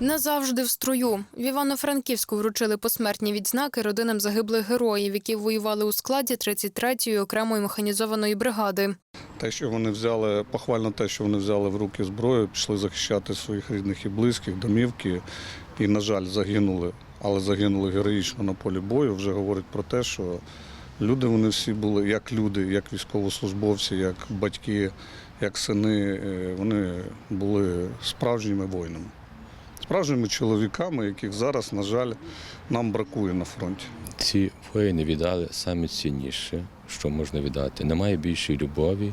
Назавжди в строю. В Івано-Франківську вручили посмертні відзнаки родинам загиблих героїв, які воювали у складі 33-ї окремої механізованої бригади. Те, що вони взяли, похвально те, що вони взяли в руки зброю, пішли захищати своїх рідних і близьких, домівки, і, на жаль, загинули, але загинули героїчно на полі бою. Вже говорить про те, що люди вони всі були як люди, як військовослужбовці, як батьки, як сини. е, Вони були справжніми воїнами, справжніми чоловіками, яких зараз, на жаль, нам бракує на фронті. Ці воїни віддали саме цінніше, що можна віддати. Немає більшої любові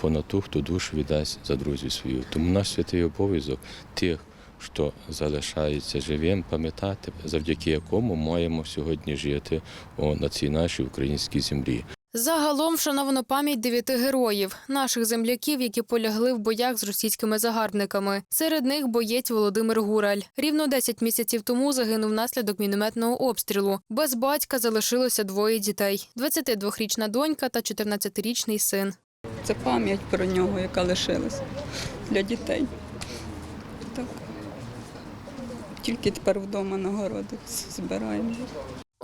понад ту, хто душу віддасть за друзів своїх. Тому наш святий обов'язок тих, хто залишається живим, пам'ятати, завдяки якому маємо сьогодні жити на цій нашій українській землі. Загалом вшановано пам'ять дев'яти героїв, наших земляків, які полягли в боях з російськими загарбниками. Серед них боєць Володимир Гураль. Рівно 10 місяців тому загинув внаслідок мінометного обстрілу. Без батька залишилося двоє дітей: – 22-річна донька та 14-річний син. Це пам'ять про нього, яка лишилась для дітей. Так. Тільки тепер вдома нагороди збираємо.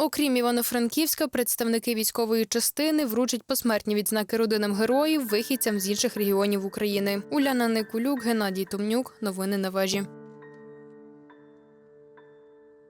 Окрім Івано-Франківська, представники військової частини вручать посмертні відзнаки родинам героїв вихідцям з інших регіонів України. Уляна Никулюк, Геннадій Томнюк. Новини на вежі.